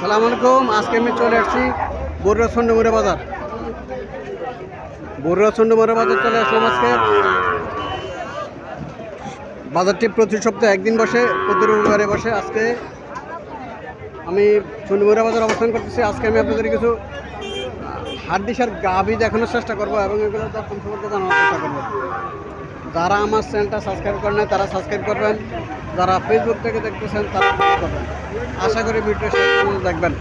সালাম আলাইকুম, আজকে আমি চলে আসছি বরুয়া সন্ডমুড়া বাজার। বরুয়া সন্ডমুড়া বাজার চলে আসলাম আজকে। বাজারটি প্রতি সপ্তাহে একদিন বসে, প্রতি রবিবারে বসে। আজকে আমি সন্ডমুড়া বাজার অবস্থান করতেছি। আজকে আমি আপনাদের কিছু হাড্ডিসার গাভি দেখানোর চেষ্টা করব এবং এগুলো সম্পর্কে জানানোর চেষ্টা করব। যারা আমার চ্যানেলটা সাবস্ক্রাইব করেন নাই, তারা সাবস্ক্রাইব করবেন। যারা ফেসবুক থেকে দেখতেছেন, তারা করবেন। আশা করি ভিডিও দেখবেন।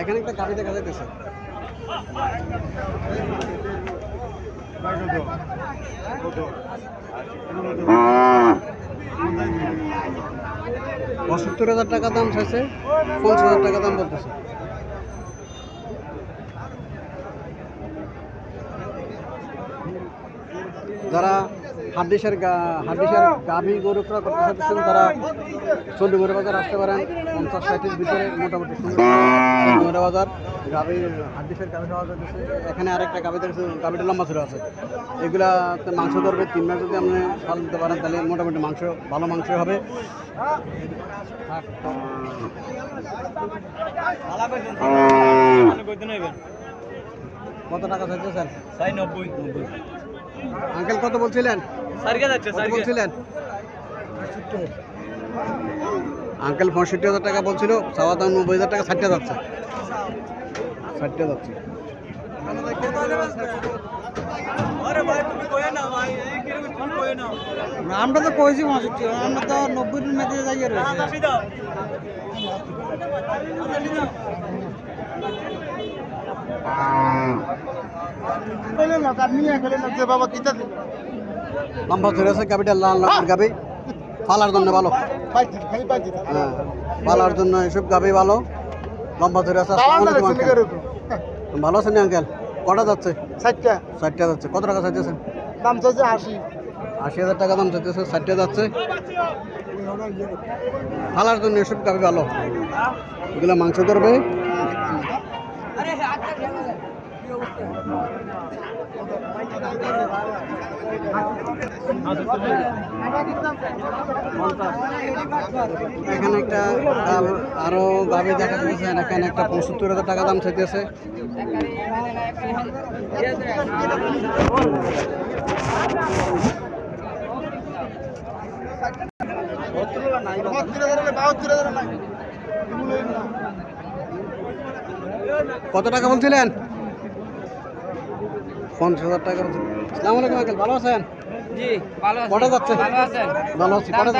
এখানে একটা গাড়ি দেখা যাইতেছে। পঁচাত্তর হাজার টাকা দাম চাইছে পঞ্চাশ হাজার টাকা দাম বলতেছে। যারা হাড্ডিসের হাড্ডিসের গাভী গরু ক্রয় করতে চাইতেছেন তারা চন্ডীগড় বাজার আসতে পারেন। পঞ্চাশ ষাটের ভিতরে মোটামুটি চন্ডীগড় বাজার। গাভী হাড্ডিসের গাভী পাওয়া যাচ্ছে এখানে আরেকটা গাভী দেখছে, গাভীটা লম্বা ছিল আছে। এগুলা মাংস ধরবে, তিন মাস যদি আপনি ফল দিতে পারেন, তাহলে মোটামুটি মাংস, ভালো মাংস হবে। কত টাকা চাইতেছেন? আঙ্কেল কত বলছিলেন? বলছিলেন? আঙ্কেল পঁয়ষট্টি হাজার টাকা বলছিল চাওয়া দাম নব্বই হাজার টাকা ষাটটা যাচ্ছে। ষাটটা যাচ্ছে। আমরা তো কইছি পঁয়ষট্টি আমরা তো নব্বই মেতে রয়েছে। লম্বা ধরে আছে গাবিটা লাল লাল গাবি। পালার জন্য ভালো। হ্যাঁ পালার জন্য এসব গাবি ভালো। লম্বা ধরে আছে। ভালো আছেন আঙ্কেল কটা যাচ্ছে? ষাটটা। ষাটটা যাচ্ছে। কত টাকা চাইতেছেন দাম চাইছে আশি। আশি হাজার টাকা দাম চাইতেছে ষাটটা যাচ্ছে। ফালার জন্য এসব গাবি ভালো। এগুলো মাংস ধরবে। এখানে একটা আরও গাবি দেখা যাচ্ছে এখানে একটা পঁচাত্তর হাজার টাকা দাম চাইতেছে। কত টাকা বলছিলেন? পঞ্চাশ হাজার টাকা বলছিলেন। সালাম আলাইকুম আঙ্কেল ভালো আছেন? জি ভালো আছি। কটা যাচ্ছে? ভালো আছেন? ভালো আছি কটা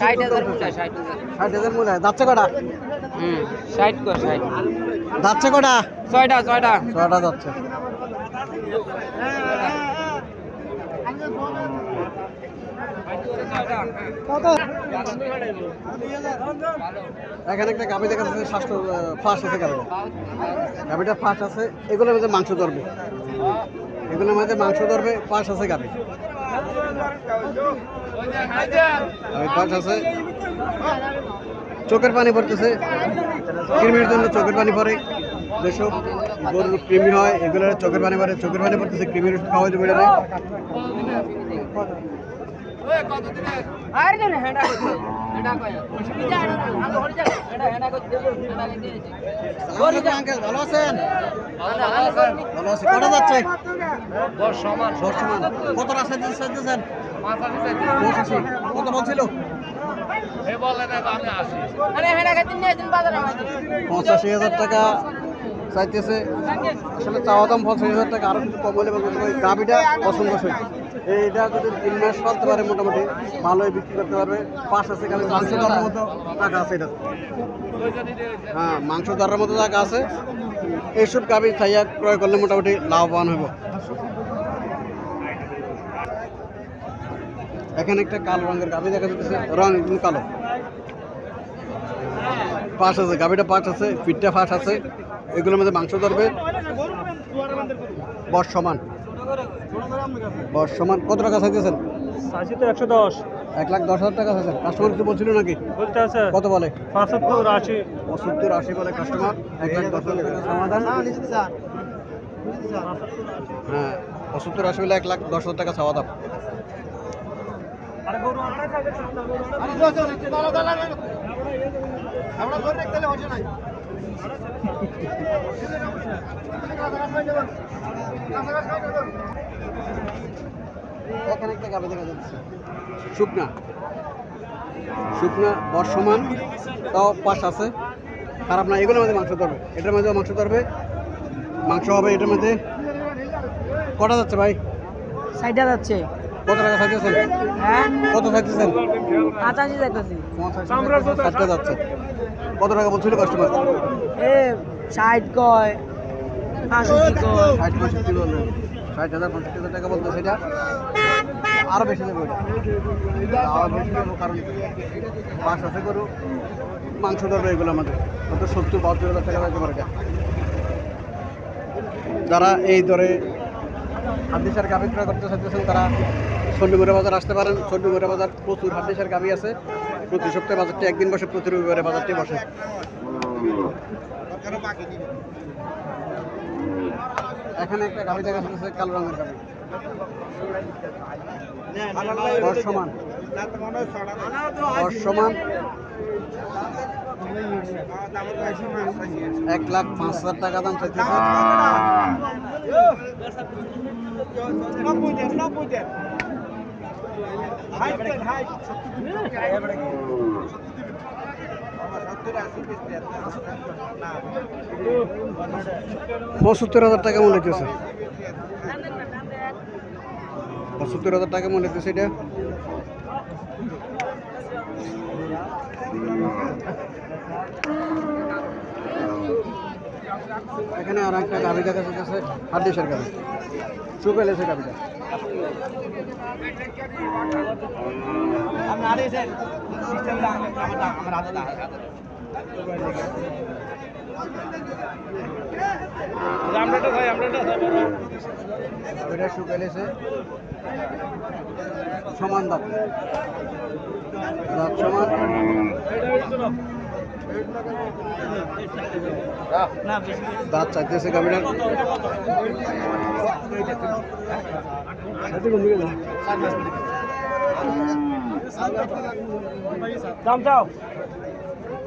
ষাট হাজার ষাট হাজার। মনে হয় যাচ্ছে কটা? হুম ষাট কর ষাট। যাচ্ছে কটা? ছয়টা ছয়টা। ছটা যাচ্ছে। এখানে একটা গাভি দেখা যাচ্ছে স্বাস্থ্য ফার্স্ট আছে গাভিটা। গাভিটা ফার্স্ট আছে এগুলোর মধ্যে মাংস ধরবে। এগুলোর মধ্যে মাংস ধরবে পাঁচ আছে গাভি। পাঁচ আছে। চোখের পানি পড়তেছে। কৃমির জন্য চোখের পানি পড়ে। যেসব গরুর কৃমি হয় এগুলোর চোখের পানি পড়ে। চোখের পানি পড়তেছে কৃমির ওষুধ খাওয়া যাবে না। আর কত বলছিল আরে হাজার টাকা চাইতেছে আসলে চাওয়া দাম পঁচাশি হাজার টাকা কিছু কম হলে। গাভিটা পছন্দ হয়ে এইটা যদি তিন মাস চলতে পারে মোটামুটি ভালোই বিক্রি করতে পারবে। পাঁচ আছে খালি মাংস ধরার মতো টাকা আছে এটা। হ্যাঁ মাংস ধরার মতো টাকা আছে। এইসব গাভি খাইয়া ক্রয় করলে মোটামুটি লাভবান হইব। এখানে একটা কালো রঙের গাভি দেখা যাচ্ছে রং একদম কালো। পাঁচ আছে গাভিটা পাঁচ আছে পিঠটা ফাঁস আছে। এগুলোর মধ্যে মাংস ধরবে। বর্ষমান। বর্ষমান কত টাকা চাইতেছেন? চাইছি তো একশো দশ। এক লাখ দশ হাজার টাকা চাইছেন। কাস্টমার কিছু বলছিল নাকি? বলতে আছে। কত বলে? পঁচাত্তর আশি। পঁচাত্তর আশি বলে কাস্টমার এক লাখ দশ হাজার টাকা সমাধান। হ্যাঁ পঁচাত্তর আশি বলে এক লাখ দশ হাজার টাকা চাওয়া দাম এখানে একটা গাবে দেখা যাচ্ছে। শুকনা। শুকনা বর্ষমান তাও পাশ আছে। খারাপ না এগুলোর মধ্যে মাংস ধরবে। এটার মধ্যে মাংস ধরবে। মাংস হবে এটার মধ্যে। কটা যাচ্ছে ভাই? সাইডা যাচ্ছে। কত টাকা খাইতেছেন হ্যাঁ? কত যাইতেছি ষাটটা যাচ্ছে। কত টাকা বলছিল কাস্টমার এ ষাট কয়। ষাট পঁয়ষট্টি ষাট হাজার পঁয়ষট্টি হাজার টাকা বলতে সেটা? আরও বেশি দেবে আরও বেশি দেবো কারণ বাস আছে করু মাংস ধরবে এগুলো আমাদের। হয়তো সত্তর বাহাত্তর হাজার টাকা যাইতে পারে যারা এই দরে হাদিসার গাভি ক্রয় করতে চাইতেছেন তারা চণ্ডীগড়ে বাজার আসতে পারেন। চণ্ডীগড়ে বাজার প্রচুর হাদিসার গাভি আছে। প্রতি সপ্তাহে বাজারটি একদিন বসে প্রতি রবিবারে বাজারটি বসে। এখানে একটা গাভি দেখা যাচ্ছে কালো রঙের গাভি বর্ষমান। এক লাখ পাঁচ হাজার টাকা দাম চাইতেছে। পঁচাত্তর হাজার টাকা মনে হইতেছে পঁচাত্তর হাজার টাকা মনে হইতেছে এটা। এখানে আর একটা গাড়ি দেখা যাচ্ছে, হাড্ডিসের গাড়ি চুপে এলেছে গাড়িটা ওইটা শুকে এলেছে সমান দাঁত দাঁত সমান। দাঁত চাইতেছে গাড়িটার দাম চাও?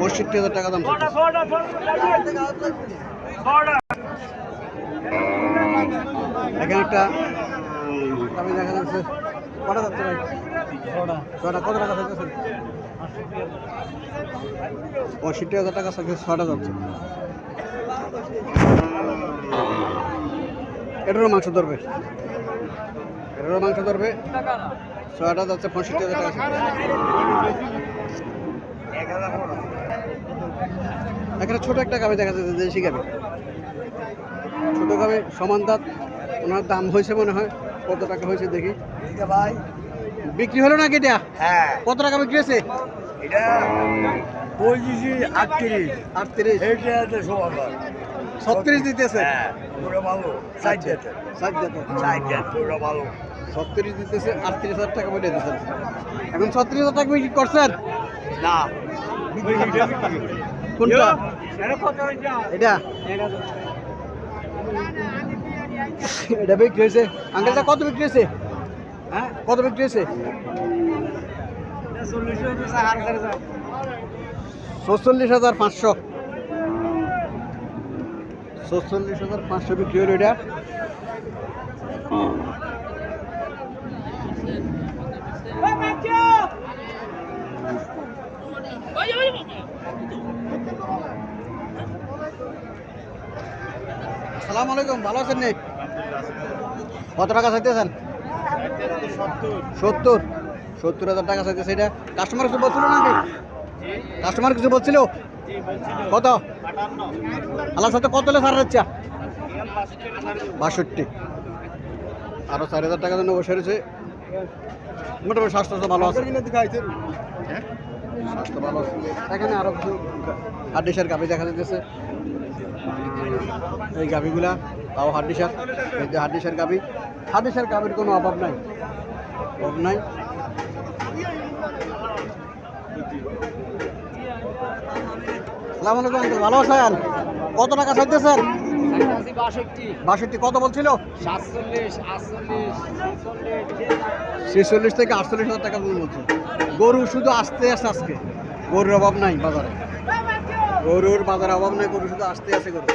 পঁয়ষট্টি হাজার টাকা দাম এখানে একটা আমি দেখা যাচ্ছে কটা যাচ্ছে ভাই? ছটা কত টাকা পঁয়ষট্টি হাজার টাকা থাকছে ছটা যাচ্ছে। এটারও মাংস ধরবে। এটারও মাংস ধরবে। ছয়টা যাচ্ছে পঁয়ষট্টি হাজার টাকা এখানে ছোট একটা গাবি দেখা যাচ্ছে দেশি গাবি ছোট গাবি সমান দাঁত। ওনার দাম হয়েছে মনে হয় কত টাকা হয়েছে দেখি। ভাই বিক্রি হলো নাকি এটা? হ্যাঁ। কত টাকা বিক্রি হয়েছে? এটা পঁচিশি আটত্রিশ। ছত্রিশ দিতেছে? হ্যাঁ পুরো ভালো। সাইড যেতে ষাট দিতে। সাইড যেতে পুরো ভালো। ছত্রিশ দিতেছে আটত্রিশ হাজার টাকা বলে দিতেছে এখন ছত্রিশ হাজার টাকা বিক্রি করছেন? না। কোনটা? এটা? এটা বিক্রি হয়েছে। আঙ্কেলটা কত বিক্রি হয়েছে? হ্যাঁ কত বিক্রি হয়েছে? ছচল্লিশ হাজার পাঁচশো। ছচল্লিশ হাজার পাঁচশো বিক্রি হলো এটা। সালাম আলাইকুম, ভালো আছেন নি? কত টাকা চাইতেছেন? সত্তর। সত্তর হাজার টাকা চাইতেছে এটা। কাস্টমার কিছু বলছিল নাকি? কাস্টমার কিছু বলছিল? কত? আল্লাহ সাথে কত হলে সার হচ্ছে? বাষট্টি। আরও চার হাজার টাকা জন্য বসে রয়েছে। মোটামুটি স্বাস্থ্য তো ভালো আছে। হ্যাঁ? স্বাস্থ্য ভালো আছে। এখানে আরও কিছু হাড্ডিসার গাভি দেখা যাচ্ছে এই গাভিগুলা তাও হাড্ডিসার এই যে হাড্ডিসার গাভি। হাড্ডিসার গাভির কোনো অভাব নাই। অভাব নাই। আলাইকুম ভালো আছেন? কত টাকা চাইতেছেন? বাষট্টি। কত বলছিল? সাতচল্লিশ আটচল্লিশ ছেচল্লিশ। থেকে আটচল্লিশ হাজার টাকা পর্যন্ত বলছে। গরু শুধু আসতে আসে আজকে। গরুর অভাব নাই বাজারে। গরুর বাজারে অভাব নাই গরু শুধু আসতে আসে গরু